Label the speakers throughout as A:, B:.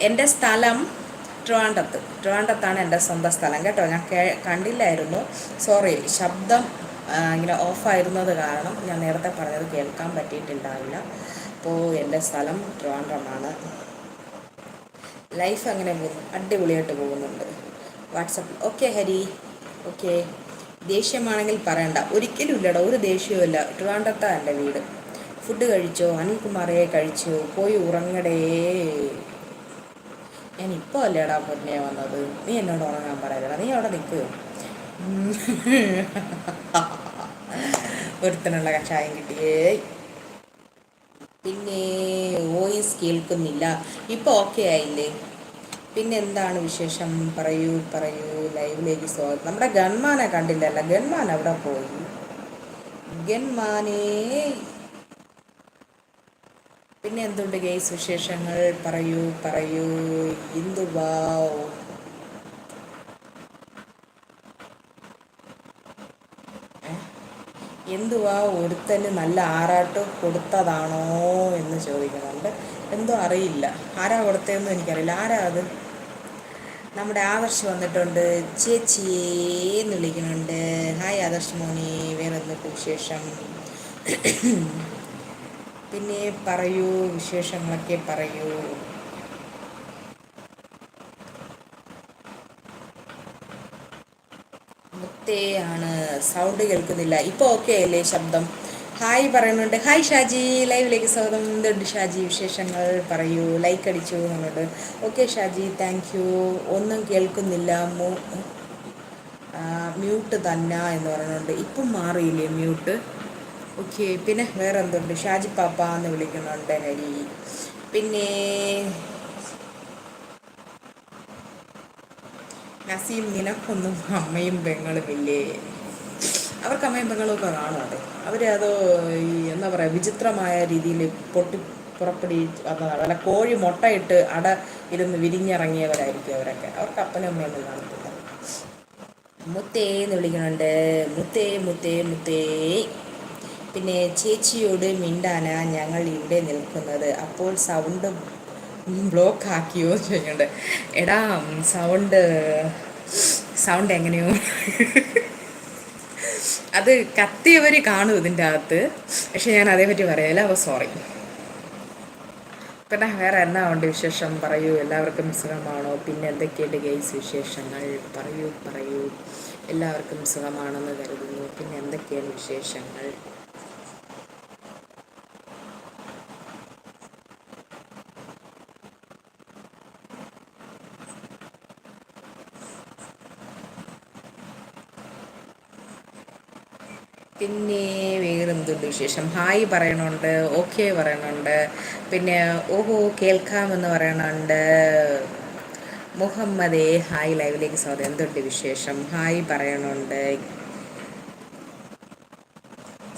A: എന്റെ സ്ഥലം ട്രിവാൻഡത്ത്. ട്രിവാൻഡത്താണ് എന്റെ സ്വന്തം സ്ഥലം കേട്ടോ. ഞാൻ കണ്ടില്ലായിരുന്നു. സോറി ശബ്ദം ഇങ്ങനെ ഓഫായിരുന്നത് കാരണം ഞാൻ നേരത്തെ പറഞ്ഞത് കേൾക്കാൻ പറ്റിയിട്ടുണ്ടാവില്ല. അപ്പോൾ എന്റെ സ്ഥലം ട്രിവാൻഡ്രമാണ്. ലൈഫ് അങ്ങനെ പോകുന്നു അടിപൊളിയായിട്ട് പോകുന്നുണ്ട്. WhatsApp okay Hari. ഓക്കെ ദേഷ്യമാണെങ്കിൽ പറയണ്ട. ഒരിക്കലും ഇല്ലട. ഒരു ദേഷ്യവുമില്ല ട്രിവാൻഡത്താണ് എന്റെ വീട്. ഫുഡ് കഴിച്ചോ? അനിൽകുമാറേ കഴിച്ചോ? പോയി ഉറങ്ങടേ. ഞാൻ ഇപ്പോൾ അല്ലേടാ പൊന്നെ വന്നത്? നീ എന്നോട് ഉറങ്ങാൻ പറയലടാ നീ അവിടെ നിൽക്കുക ഒരുത്തനുള്ള കഷായം കിട്ടിയേ. പിന്നെ വോയിസ് കേൾക്കുന്നില്ല. ഇപ്പോൾ ഓക്കെ ആയില്ലേ? പിന്നെ എന്താണ് വിശേഷം? പറയൂ പറയൂ. ലൈവിലേക്ക് സ്വാഗതം. നമ്മുടെ ഗൺമാനെ കണ്ടില്ലല്ലോ. ഗൺമാൻ അവിടെ പോയി. ഗൺമാനേ. പിന്നെ എന്തുണ്ട് ഗെയ്സ് വിശേഷങ്ങൾ? പറയൂ പറയൂ. ഇന്ദുവാ എന്തുവാ ഒരുത്തന് നല്ല ആറാട്ട് കൊടുത്തതാണോ എന്ന് ചോദിക്കുന്നുണ്ട്. എന്തോ അറിയില്ല. ആരാ കൊടുത്തതെന്നും എനിക്കറിയില്ല. ആരാ അത്? നമ്മുടെ ആദർശ് വന്നിട്ടുണ്ട്. ചേച്ചിയെന്ന് വിളിക്കുന്നുണ്ട്. ഹായ് ആദർശ് മോനി. വേറെ എന്തൊക്കെ വിശേഷം? പിന്നെ പറയൂ വിശേഷങ്ങളൊക്കെ പറയൂ. മുത്തേ ആണ്. സൗണ്ട് കേൾക്കുന്നില്ല. ഇപ്പോൾ ഓക്കെ അല്ലേ ശബ്ദം? ഹായ് പറയുന്നുണ്ട്. ഹായ് ഷാജി. ലൈവിലേക്ക് സ്വാഗതം. എന്തുണ്ട് ഷാജി വിശേഷങ്ങൾ? പറയൂ. ലൈക്ക് അടിച്ചു എന്നുണ്ട്. ഓക്കെ ഷാജി താങ്ക് യു ഒന്നും കേൾക്കുന്നില്ല. മ്യൂട്ട് തന്നെ എന്ന് പറയുന്നുണ്ട്. ഇപ്പം മാറിയില്ലേ മ്യൂട്ട് ഓക്കെ പിന്നെ വേറെ എന്തുണ്ട് ഷാജി പാപ്പ എന്ന് വിളിക്കുന്നുണ്ട് ഹരി. പിന്നെ നസീം നിനക്കൊന്നും അമ്മയും പെങ്ങളും ഇല്ലേ? അവർക്ക് അമ്മയും പെങ്ങളും ഒക്കെ കാണും അത് അവരത് ഈ എന്താ പറയുക വിചിത്രമായ രീതിയിൽ പൊട്ടി പുറപ്പെടി വന്നതാണ്. അല്ല കോഴി മുട്ടയിട്ട് അട ഇരുന്ന് വിരിഞ്ഞിറങ്ങിയവരായിരിക്കും അവരൊക്കെ. അവർക്ക് അപ്പനും അമ്മയൊന്നും കാണത്തില്ല. മുത്തേ എന്ന് വിളിക്കുന്നുണ്ട്. മുത്തേ മുത്തേ മുത്തേ. പിന്നെ ചേച്ചിയോട് മിണ്ടാനാ ഞങ്ങൾ ഇവിടെ നിൽക്കുന്നത്. അപ്പോൾ സൗണ്ട് ബ്ലോക്ക് ആക്കിയോ എന്ന് ചോദിക്കുന്നുണ്ട്. എടാ സൗണ്ട് സൗണ്ട് എങ്ങനെയോ. അത് കത്തിയവർ കാണും ഇതിന്റെ അകത്ത്. പക്ഷെ ഞാൻ അതേപറ്റി പറയല അപ്പോൾ സോറി പിന്നെ വേറെ എന്നാ ഉണ്ട് വിശേഷം? പറയൂ. എല്ലാവർക്കും സുഖമാണോ? പിന്നെ എന്തൊക്കെയുണ്ട് ഗെയ്സ് വിശേഷങ്ങൾ? പറയൂ പറയൂ. എല്ലാവർക്കും സുഖമാണെന്ന് കരുതുന്നു. പിന്നെ എന്തൊക്കെയാണ് വിശേഷങ്ങൾ? പിന്നെ വേറെ എന്തുണ്ട് വിശേഷം? ഹായ് പറയണുണ്ട് ഓക്കെ പറയണുണ്ട് പിന്നെ ഓഹോ കേൾക്കാമെന്ന് പറയണുണ്ട്. മുഹമ്മദേ ഹായ് ലൈവിലേക്ക് സ്വാഗതം. എന്തുണ്ട് വിശേഷം? ഹായ് പറയണുണ്ട്.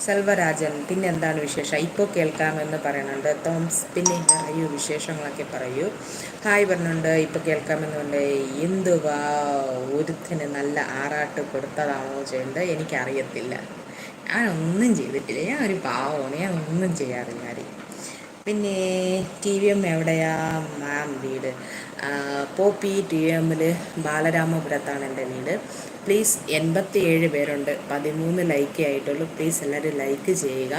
A: സെൽവരാജൻ പിന്നെ എന്താണ് വിശേഷം? ഇപ്പോൾ കേൾക്കാമെന്ന് പറയണുണ്ട്. തോംസ് പിന്നെ പറയൂ വിശേഷങ്ങളൊക്കെ പറയൂ. ഹായ് പറഞ്ഞുണ്ട് ഇപ്പോൾ കേൾക്കാമെന്നുണ്ട് എന്തുവാ? ഒരുത്തിന് നല്ല ആറാട്ട് കൊടുത്തതാണോ ചെയ്യേണ്ടത്? എനിക്കറിയത്തില്ല. ഞാൻ ഒന്നും ചെയ്തിട്ടില്ല. ഞാൻ ഒരു പാവമാണ്. ഞാൻ ഒന്നും ചെയ്യാറില്ല പിന്നെ ടി വി എം എവിടെയാ? മാം വീട്. പോപ്പി ടി വി എമ്മിൽ ബാലരാമപുരത്താണ് എന്റെ വീട്. പ്ലീസ് എൺപത്തി ഏഴ് പേരുണ്ട്. പതിമൂന്ന് ലൈക്കേ ആയിട്ടുള്ളൂ. പ്ലീസ് എല്ലാവരും ലൈക്ക് ചെയ്യുക.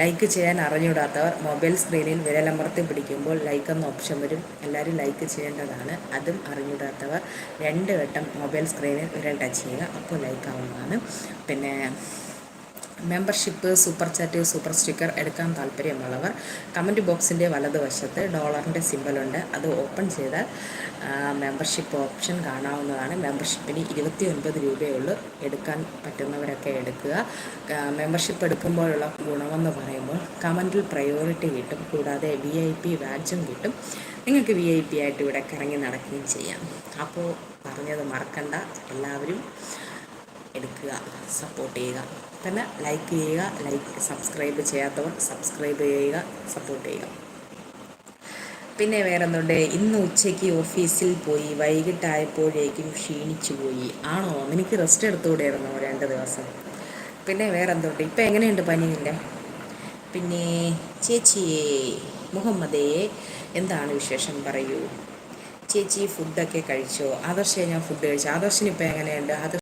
A: ലൈക്ക് ചെയ്യാൻ അറിഞ്ഞൂടാത്തവർ മൊബൈൽ സ്ക്രീനിൽ വിരലമർത്തി പിടിക്കുമ്പോൾ ലൈക്ക് എന്ന ഓപ്ഷൻ വരും. എല്ലാവരും ലൈക്ക് ചെയ്യേണ്ടതാണ്. അതും അറിഞ്ഞൂടാത്തവർ രണ്ട് വട്ടം മൊബൈൽ സ്ക്രീനിൽ വിരൽ ടച്ച് ചെയ്യുക. അപ്പോൾ ലൈക്ക് ആവുന്നതാണ് പിന്നെ membership super chat super sticker എടുക്കാൻ താല്പര്യമുള്ളവർ കമന്റ് ബോക്സിന്റെ വലതുവശത്ത് ഡോളറിന്റെ സിമ്പലുണ്ട് അത് ഓപ്പൺ ചെയ്താൽ മെമ്പർഷിപ്പ് ഓപ്ഷൻ കാണാവുന്നതാണ്. മെമ്പർഷിപ്പിന് ഇരുപത്തി ഒൻപത് രൂപയുള്ളൂ എടുക്കാൻ പറ്റുന്നവരൊക്കെ എടുക്കുക. മെമ്പർഷിപ്പ് എടുക്കുമ്പോഴുള്ള ഗുണമെന്ന് പറയുമ്പോൾ കമന്റിൽ പ്രയോറിറ്റി കിട്ടും. കൂടാതെ വി ഐ പി വാച്ചും കിട്ടും. നിങ്ങൾക്ക് വി ഐ പി ആയിട്ട് ഇവിടെ കറങ്ങി നടക്കുകയും ചെയ്യാം. അപ്പോൾ പറഞ്ഞത് മറക്കണ്ട. എല്ലാവരും എടുക്കുക സപ്പോർട്ട് ചെയ്യുക. പിന്നെ ലൈക്ക് ചെയ്യുക ലൈക്ക് സബ്സ്ക്രൈബ് ചെയ്യാത്തവർ സബ്സ്ക്രൈബ് ചെയ്യുക സപ്പോർട്ട് ചെയ്യുക. പിന്നെ വേറൊന്നുണ്ട് ഇന്ന് ഉച്ചയ്ക്ക് ഓഫീസിൽ പോയി വൈകിട്ടായപ്പോഴേക്കും ക്ഷീണിച്ചു പോയി. ആണോ? എനിക്ക് റെസ്റ്റ് എടുത്തുകൂടെയായിരുന്നോ രണ്ട് ദിവസം? പിന്നെ വേറെന്തുണ്ട്? ഇപ്പം എങ്ങനെയുണ്ട് പനിയില്ല പിന്നെ ചേച്ചിയെ മുഹമ്മദേ എന്താണ് വിശേഷം പറയൂ? ചേച്ചി ഫുഡൊക്കെ കഴിച്ചോ? ആദർശേ ഞാൻ ഫുഡ് കഴിച്ചു. ആദർശിന് ഇപ്പോൾ എങ്ങനെയുണ്ട്? ആദർശ്